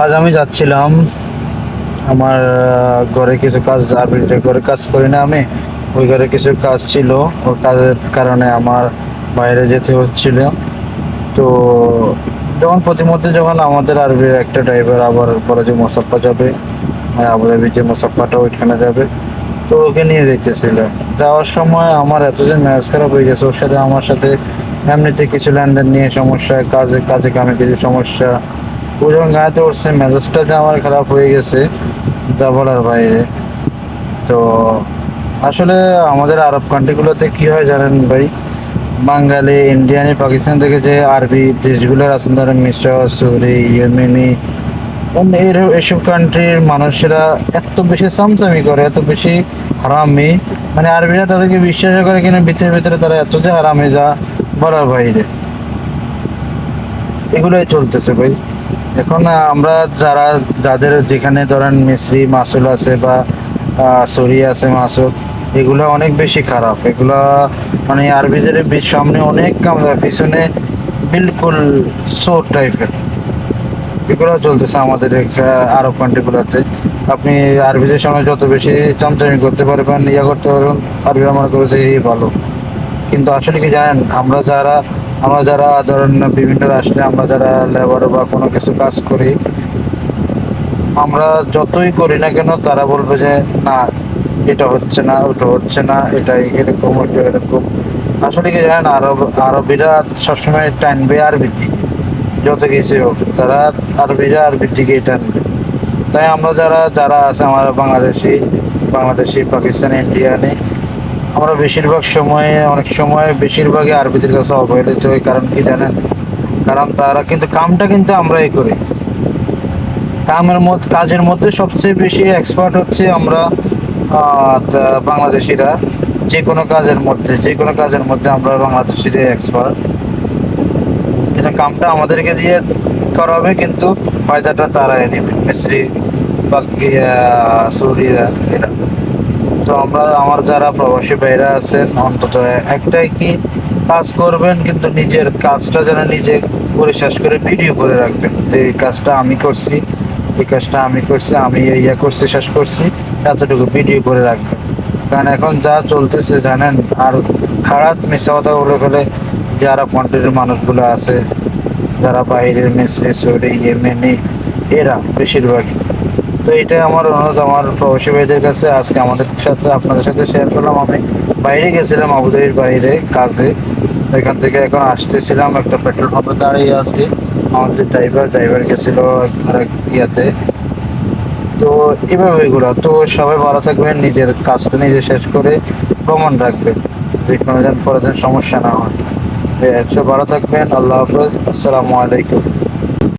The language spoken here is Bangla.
আজ আমি যাচ্ছিলাম আমার ঘরে কিছু কাজ আরবিতে ঘরে কাজ করি না আমি, ওই ঘরে কিছু কাজ ছিল ওই কাজের কারণে আমার বাইরে যেতে হচ্ছিল। তো যখন প্রতিমধ্যে যখন আমাদের আরবির একটা ড্রাইভার আবার পরে যে মোসাফা যাবে মানে আবুধাবি যে মোসাফাটা ওইখানে যাবে, তো ওকে নিয়ে যেতেছিল যাওয়ার সময় আমার এত যে ম্যাচ খারাপ হয়ে গেছে, ওর সাথে আমার সাথে এমনিতে কিছু লেনদেন নিয়ে সমস্যা, কাজে কাজে কামে কিছু সমস্যা ও যখন গায়েতে উঠছে, মেজাজটা যে আমার খারাপ হয়ে গেছে, যা বলার বাইরে। তো আসলে আমাদের আরব কান্ট্রিগুলোতে কি হয় জানেন ভাই? বাঙালি ইন্ডিয়ানি পাকিস্তান থেকে যে আরবি দেশগুলো আছেন ধরেন মিশর সৌরি ইয়েমেনি এর- এসব কান্ট্রির মানুষেরা এত বেশি চামচামি করে, এত বেশি হারামি মানে আরবিরা তাদেরকে বিশ্বাস করে কিনা ভিতরে ভিতরে তারা এত যে হারামি, যা বলার বাইরে। এগুলোই চলতেছে ভাই। এখন আমরা যারা, যাদের যেখানে ধরেন মিশ্রি মাসুল আছে বা সরি আছে মাসুল এগুলো অনেক বেশি খারাপ। এগুলা মানে আরবিদের সামনে অনেক কামরা পিছনে বিলকুল সোর টাইপের এগুলো চলতেছে আমাদের আরব কান্ট্রিগুলোতে আপনি আরবিদের সঙ্গে যত বেশি চামচামি করতে পারবেন, ইয়া করতে পারবেন আরবিরা মনে করবে যে ভালো। কিন্তু আসলে কি জানেন, আমরা যারা আমরা যারা ধরেন বিভিন্ন রাষ্ট্রে আমরা যারা লেবার বা কোনো কিছু কাজ করি, আমরা যতই করি না কেন তারা বলবে যে, না, এটা হচ্ছে না, ওটা হচ্ছে না এটা এরকম, ওটা এরকম। আসলে কি জানেন, আরব, আরবিরা সবসময় টানবে আরবির দিকে যত কিছু হোক, তারা আরবিরা আরবির দিকেই টানবে। তাই আমরা যারা যারা আছে, আমরা বাংলাদেশি বাংলাদেশি, পাকিস্তানি, ইন্ডিয়ানি আমরা বেশিরভাগ সময়ে, অনেক সময় বেশিরভাগই আরবিদের কাছে অবহেলিত হই, কারণ কি জানেন? কারণ তারা কিন্তু কামটা কিন্তু আমরাই করি। কামের মধ্যে কাজের মধ্যে সবচেয়ে বেশি এক্সপার্ট হচ্ছে আমরা বাংলাদেশিরা। যে কোনো কাজের মধ্যে, যে কোনো কাজের মধ্যে আমরা বাংলাদেশিরা এক্সপার্ট এটা কামটা আমাদেরকে দিয়ে করা হবে, কিন্তু ফায়দাটা তারাই নেবে। মিস্ত্রি বা সুরিরা এরা। তো আমরা, আমার যারা প্রবাসী ভাইরা আছেন, অন্তত একটাই কি কাজ করবেন, কিন্তু নিজের কাজটা যেন নিজে করে শেষ করে ভিডিও করে রাখবেন। তো এই কাজটা আমি করছি, এই কাজটা আমি করছি, আমি ইয়া করছি, শেষ করছি, এতটুকু ভিডিও করে রাখবেন। কারণ এখন যা চলতেছে, জানেন, আর খারাপ মিশা কথা বলে ফেলে যারা কন্ট্রির মানুষগুলো আছে, যারা বাইরের মিসরি সৌদি ইয়েমেনি এরা বেশিরভাগই। তো এটাই আমার অনুরোধ, আমার প্রবাসী ভাইদের কাছে। আজকে আমাদের সাথে, আপনাদের সাথে শেয়ার করলাম। আমি বাইরে গেছিলাম আবুধাবির বাইরে, কাজে। এখান থেকে এখন আসতেছিলাম, একটা পেট্রোল পাম্পে দাঁড়িয়ে আছি। আমাদের ড্রাইভার ড্রাইভার গেছিল ইয়াতে। তো এভাবে এগুলো তো সবাই ভালো থাকবেন, নিজের কাজটা নিজে শেষ করে প্রমাণ রাখবেন। যে কোনো যেন পরে সমস্যা না হয়। ভালো থাকবেন, আল্লাহ হাফেজ। আসসালামু আলাইকুম।